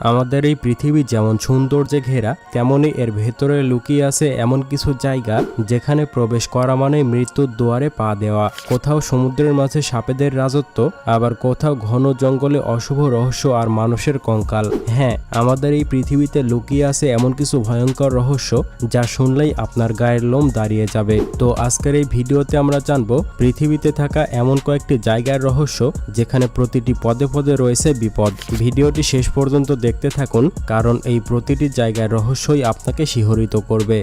আমাদের এই পৃথিবী যেমন সৌন্দর্যে ঘেরা, তেমনি এর ভেতরে লুকিয়ে আছে এমন কিছু জায়গা যেখানে প্রবেশ করা মানে মৃত্যুর দুয়ারে পা দেওয়া। কোথাও সমুদ্রের মাঝে সাপেদের রাজত্ব, আবার কোথাও ঘন জঙ্গলে অশুভ রহস্য আর মানুষের কঙ্কাল। হ্যাঁ আমাদের এই পৃথিবীতে লুকিয়ে আছে এমন কিছু ভয়ঙ্কর রহস্য যা শুনলেই আপনার গায়ের লোম দাঁড়িয়ে যাবে। তো আজকের এই ভিডিওতে আমরা জানব, পৃথিবীতে থাকা এমন কয়েকটি জায়গার রহস্য যেখানে প্রতিটি পদে পদে রয়েছে বিপদ। ভিডিওটি শেষ পর্যন্ত দেখতে থাকুন, কারণ এই প্রতিটি জায়গার রহস্যই আপনাকে শিহরিত করবে।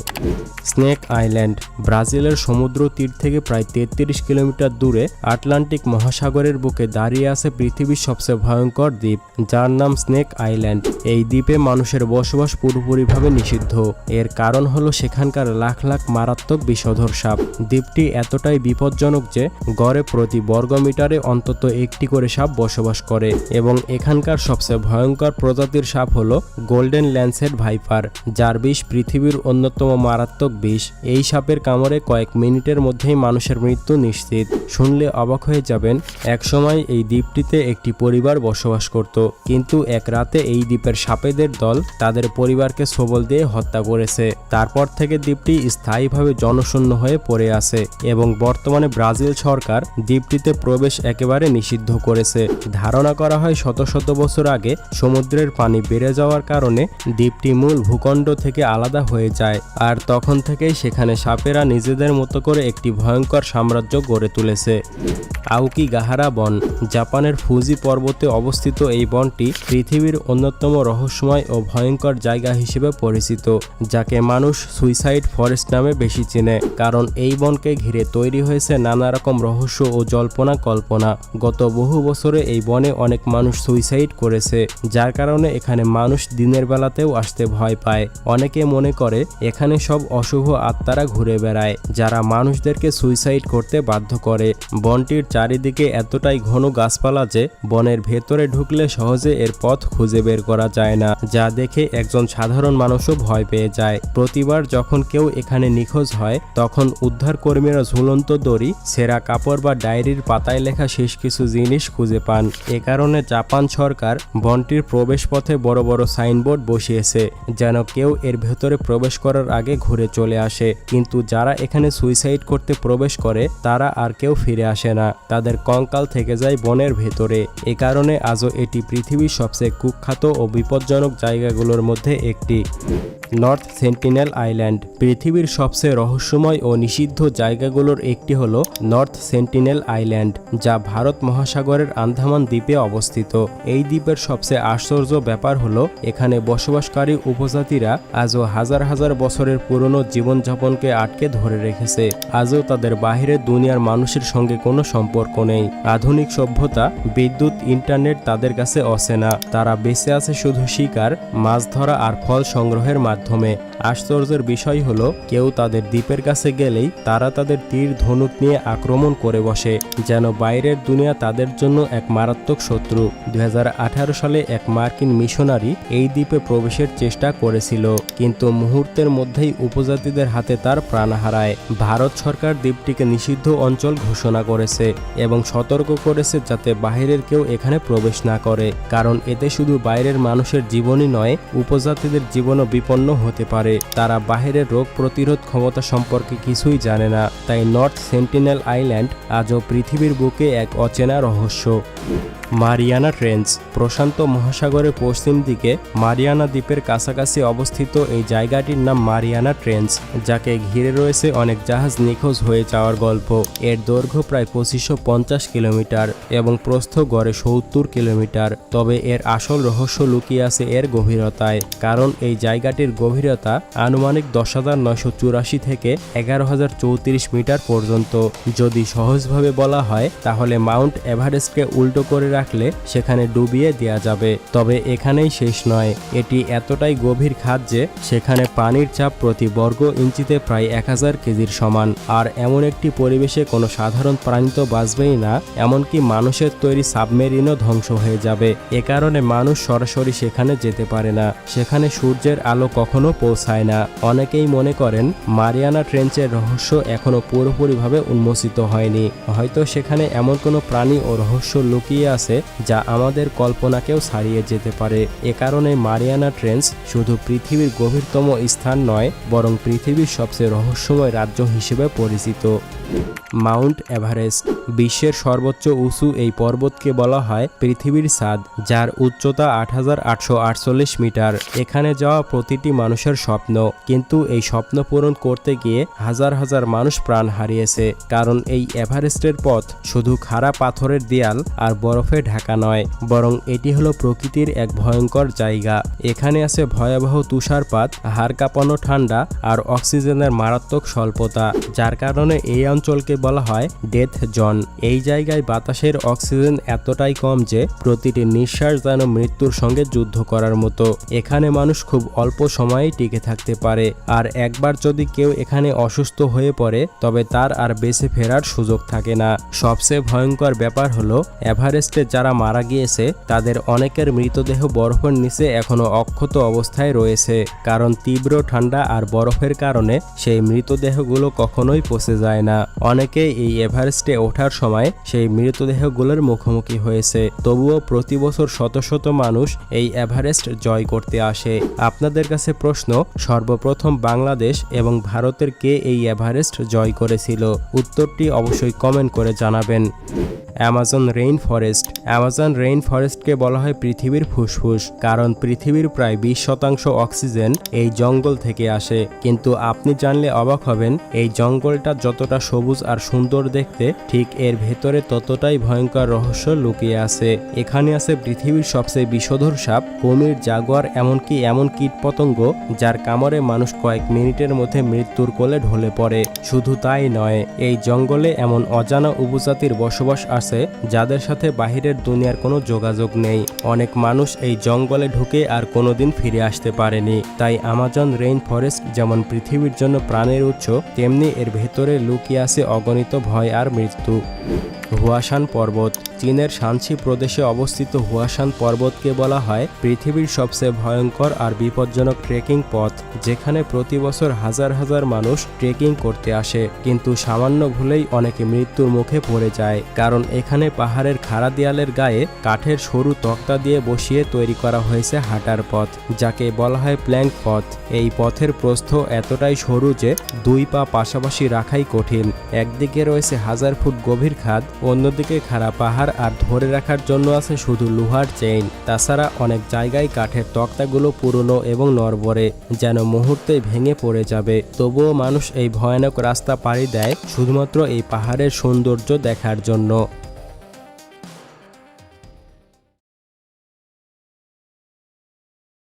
স্নেক আইল্যান্ড, ব্রাজিলের সমুদ্র তীর থেকে প্রায় তেত্রিশ কিলোমিটার দূরে আটলান্টিক মহাসাগরের বুকে দাঁড়িয়ে আছে পৃথিবীর সবচেয়ে ভয়ঙ্কর দ্বীপ, যার নাম স্নেক আইল্যান্ড। এই দ্বীপে মানুষের বসবাস পুরোপুরিভাবে নিষিদ্ধ। এর কারণ হলো সেখানকার লাখ লাখ মারাত্মক বিষধর সাপ। দ্বীপটি এতটাই বিপজ্জনক যে, গড়ে প্রতি বর্গমিটারে অন্তত একটি করে সাপ বসবাস করে এবং এখানকার সবচেয়ে ভয়ঙ্কর প্রজাতির সাপ হলো গোল্ডেন ল্যান্সেট ভাইপার যার বিষ পৃথিবীর অন্যতম মারাত্মক বিষ। এই সাপের কামড়ে কয়েক মিনিটের মধ্যেই মানুষের মৃত্যু নিশ্চিত। শুনলে অবাক হয়ে যাবেন, একসময় এই দ্বীপটিতে একটি পরিবার বসবাস করত। কিন্তু এক রাতে এই দ্বীপের সাপেদের দল তাদের পরিবারকে সবল দিয়ে হত্যা করেছে। তারপর থেকে দ্বীপটি স্থায়ীভাবে জনশূন্য হয়ে পড়ে আছে এবং বর্তমানে ব্রাজিল সরকার দ্বীপটিতে প্রবেশ একেবারে নিষিদ্ধ করেছে। ধারণা করা হয় শত শত বছর আগে সমুদ্রের পানি বেড়ে যাওয়ার কারণে দ্বীপটি মূল ভূখণ্ড থেকে আলাদা হয়ে যায়। আর তখন থেকেই সেখানে সাপেরা নিজেদের মতো করে একটি ভয়ঙ্কর সাম্রাজ্য গড়ে তুলেছে। আউকি গাহারা বন, জাপানের ফুজি পর্বতে অবস্থিত এই বনটি পৃথিবীর অন্যতম রহস্যময় ও ভয়ঙ্কর জায়গা হিসেবে পরিচিত, যাকে মানুষ সুইসাইড ফরেস্ট নামে বেশি চেনে, কারণ এই বনকে ঘিরে তৈরি হয়েছে নানা রকম রহস্য ও জল্পনা কল্পনা। গত বহু বছরে এই বনে অনেক মানুষ সুইসাইড করেছে, যার কারণে এখানে মানুষ দিনের বেলাতেও আসতে ভয় পায়। অনেকে মনে করে, এখানে সব অশুভ আত্মারা ঘুরে বেড়ায়, যারা মানুষদেরকে সুইসাইড করতে বাধ্য করে। বনটির চারিদিকে এতটাই ঘন গাছপালা যে, বনের ভেতরে ঢুকলে সহজে এর পথ খুঁজে বের করা যায় না, যা দেখে একজন সাধারণ মানুষও ভয় পেয়ে যায়। প্রতিবার যখন কেউ এখানে নিখোঁজ হয়, তখন উদ্ধার কর্মীরা ঝুলন্ত দড়ি, সেরা কাপড় বা ডায়েরির পাতায় লেখা শেষ কিছু জিনিস খুঁজে পান। এ কারণে জাপান সরকার বনটির প্রবেশপথে বড় বড় সাইনবোর্ড বসিয়েছে, যেন কেউ এর ভেতরে প্রবেশ করার আগে ঘুরে চলে আসে। কিন্তু যারা এখানে সুইসাইড করতে প্রবেশ করে, তারা আর কেউ ফিরে আসে না। তাদের কঙ্কাল থেকে যায় বনের ভেতরে। এ কারণে আজও এটি পৃথিবীর সবচেয়ে কুখ্যাত ও বিপজ্জনক জায়গাগুলোর মধ্যে একটি। নর্থ সেন্টিনেল আইল্যান্ড পৃথিবীর সবচেয়ে রহস্যময় ও নিষিদ্ধ জায়গাগুলোর একটি হল নর্থ সেন্টিনেল আইল্যান্ড যা ভারত মহাসাগরের আন্দামান দ্বীপে অবস্থিত। এই দ্বীপের সবচেয়ে আশ্চর্য ব্যাপার হলো, এখানে বসবাসকারী উপজাতিরা আজও হাজার হাজার বছরের পুরনো জীবনযাপনকে আটকে ধরে রেখেছে। আজও তাদের বাহিরের দুনিয়ার মানুষের সঙ্গে কোনো সম্পর্ক নেই। আধুনিক সভ্যতা, বিদ্যুৎ, ইন্টারনেট তাদের কাছে অচেনা। তারা বেঁচে আছে শুধু শিকার, মাছ ধরা আর ফল সংগ্রহের মাধ্যমে আশ্চর্যের বিষয় হলো, কেউ তাদের দ্বীপের কাছে গেলেই তারা তাদের তীর ধনুক নিয়ে আক্রমণ করে বসে, যেন বাইরের দুনিয়া তাদের জন্য এক মারাত্মক শত্রু। দু হাজার আঠারো সালে এক মার্কিন মিশনারি এই দ্বীপে প্রবেশের চেষ্টা করেছিল, কিন্তু মুহূর্তের মধ্যেই উপজাতিদের হাতে তার প্রাণ হারায়। ভারত সরকার দ্বীপটিকে নিষিদ্ধ অঞ্চল ঘোষণা করেছে এবং সতর্ক করেছে যাতে বাইরের কেউ এখানে প্রবেশ না করে, কারণ এতে শুধু বাইরের মানুষের জীবনই নয়, উপজাতিদের জীবনও বিপন্ন হতে পারে। তারা বাহিরের রোগ প্রতিরোধ ক্ষমতা সম্পর্কে কিছুই জানে না। তাই নর্থ সেন্টিনেল আইল্যান্ড আজও পৃথিবীর বুকে এক অচেনা রহস্য। মারিয়ানা ট্রেঞ্চ প্রশান্ত মহাসাগরের পশ্চিম দিকে মারিয়ানা দ্বীপের কাছাকাছি অবস্থিত এই জায়গাটির নাম মারিয়ানা ট্রেঞ্চ যাকে ঘিরে রয়েছে অনেক জাহাজ নিখোঁজ হয়ে যাওয়ার গল্প। এর দৈর্ঘ্য প্রায় পঁচিশশো কিলোমিটার এবং প্রস্থ গড়ে সত্তর কিলোমিটার, তবে এর আসল রহস্য লুকিয়ে আছে এর গভীরতায়, কারণ এই জায়গাটির গভীরতা আনুমানিক দশ হাজার নয়শো চুরাশি থেকে এগারো হাজার চৌত্রিশ মিটার পর্যন্ত। যদি সহজভাবে বলা হয়, তাহলে মাউন্ট এভারেস্টকে উল্টো করে রাখলে সেখানে ডুবিয়ে দেওয়া যাবে। তবে এখানেই শেষ নয়। এটি এতটাই গভীর খাত যে সেখানে পানির চাপ প্রতি বর্গ ইঞ্চিতে প্রায় এক হাজার কেজির সমান। আর এমন একটি পরিবেশে কোনো সাধারণ প্রাণী তো বাঁচবেই না, এমনকি মানুষের তৈরি সাবমেরিনও ধ্বংস হয়ে যাবে। এ কারণে মানুষ সরাসরি সেখানে যেতে পারে না। সেখানে সূর্যের আলো কখনো পৌঁছায় না। অনেকেই মনে করেন, মারিয়ানা ট্রেঞ্চের রহস্য এখনও পুরোপুরিভাবে উন্মোচিত হয়নি। হয়তো সেখানে এমন কোনো প্রাণী ও রহস্য লুকিয়ে আছে আছে, যা আমাদের কল্পনাকেও ছাড়িয়ে যেতে পারে। এ কারণে মারিয়ানা ট্রেন্স শুধু পৃথিবীর গভীরতম স্থান নয়, বরং পৃথিবীর সবচেয়ে রহস্যময় রাজ্য হিসেবে পরিচিত। মাউন্ট এভারেস্ট, বিশ্বের সর্বোচ্চ উঁচু এই পর্বতকে বলা হয় পৃথিবীর ছাদ যার উচ্চতা আট হাজার আটশো আটচল্লিশ মিটার। এখানে যাওয়া প্রতিটি মানুষের স্বপ্ন, কিন্তু এই স্বপ্ন পূরণ করতে গিয়ে হাজার হাজার মানুষ প্রাণ হারিয়েছে, কারণ এই এভারেস্টের পথ শুধু খাড়া পাথরের দেয়াল আর বরফে ঢাকা নয়, বরং এটি হলো প্রকৃতির এক ভয়ঙ্কর জায়গা। এখানে আছে ভয়াবহ তুষারপাত, হাড় কাঁপানো ঠান্ডা, আর অক্সিজেনের মারাত্মক স্বল্পতা, যার কারণে এই অঞ্চলকে বলা হয় ডেথ জন। এই জায়গায় বাতাসের অক্সিজেন এতটাই কম যে প্রতিটি নিঃশ্বাস যেন মৃত্যুর সঙ্গে যুদ্ধ করার মতো। এখানে মানুষ খুব অল্প সময়েই টিকে থাকতে পারে, আর একবার যদি কেউ এখানে অসুস্থ হয়ে পড়ে, তবে তার আর বেঁচে ফেরার সুযোগ থাকে না। সবচেয়ে ভয়ঙ্কর ব্যাপার হলো এভারেস্টে যারা মারা গিয়েছে, তাদের অনেকের মৃতদেহ বরফের নিচে এখনও অক্ষত অবস্থায় রয়েছে। কারণ তীব্র ঠান্ডা আর বরফের কারণে সেই মৃতদেহগুলো কখনোই পচে যায় না। অনেকে এই এভারেস্টে ওঠার সময় সেই মৃতদেহগুলোর মুখোমুখি হয়েছে। তবুও প্রতি বছর শত শত মানুষ এই এভারেস্ট জয় করতে আসে। আপনাদের কাছে প্রশ্ন, সর্বপ্রথম বাংলাদেশ এবং ভারতের কে এই এভারেস্ট জয় করেছিল? উত্তরটি অবশ্যই কমেন্ট করে জানাবেন। Amazon rain forest Amazon rain ফরেস্টকে বলা হয় পৃথিবীর ফুসফুস, কারণ পৃথিবীর প্রায় বিশ শতাংশ অক্সিজেন এই জঙ্গল থেকে আসে। কিন্তু আপনি জানলে অবাক হবেন, এই জঙ্গলটা যতটা সবুজ আর সুন্দর দেখতে, ঠিক এর ভেতরে ততটাই ভয়ঙ্কর রহস্য লুকিয়ে আছে। এখানে আছে পৃথিবীর সবচেয়ে বিষধর সাপ, কুমির, জাগুয়ার, এমনকি এমন কীটপতঙ্গ যার কামড়ে মানুষ কয়েক মিনিটের মধ্যে মৃত্যুর কোলে ঢলে পড়ে। শুধু তাই নয়, এই জঙ্গলে এমন অজানা উপজাতির বসবাস আছে, যাদের সাথে বাহিরের দুনিয়ার কোনো যোগাযোগ নেই। অনেক মানুষ এই জঙ্গলে ঢুকে আর কোনোদিন ফিরে আসতে পারেনি। তাই আমাজন রেইন ফরেস্ট যেমন পৃথিবীর জন্য প্রাণের উৎস, তেমনি এর ভেতরে লুকিয়ে আছে অগণিত ভয় আর মৃত্যু। হুয়াশান পর্বত। চীনের শানসি প্রদেশে অবস্থিত হুয়াশান পর্বতকে বলা হয় পৃথিবীর সবচেয়ে ভয়ঙ্কর আর বিপজ্জনক ট্রেকিং পথ, যেখানে প্রতি বছর হাজার হাজার মানুষ ট্রেকিং করতে আসে। কিন্তু সামান্য ভুলেই অনেকে মৃত্যুর মুখে পড়ে যায়, কারণ এখানে পাহাড়ের খাড়া দেয়ালের গায়ে কাঠের সরু তক্তা দিয়ে বসিয়ে তৈরি করা হয়েছে হাঁটার পথ, যাকে বলা হয় প্ল্যাঙ্ক পথ। এই পথের প্রস্থ এতটাই সরু যে দুই পা পাশাপাশি রাখাই কঠিন। একদিকে রয়েছে হাজার ফুট গভীর খাদ অন্যদিকে খাড়া পাহাড় আর ধরে রাখার জন্য আছে শুধু লোহার চেইন। তাছাড়া অনেক জায়গায় কাঠের তক্তাগুলো পুরনো এবং নরবরে যেন মুহূর্তে ভেঙে পড়ে যাবে। তবুও মানুষ এই ভয়ানক রাস্তা পাড়ি দেয় শুধুমাত্র এই পাহাড়ের সৌন্দর্য দেখার জন্য।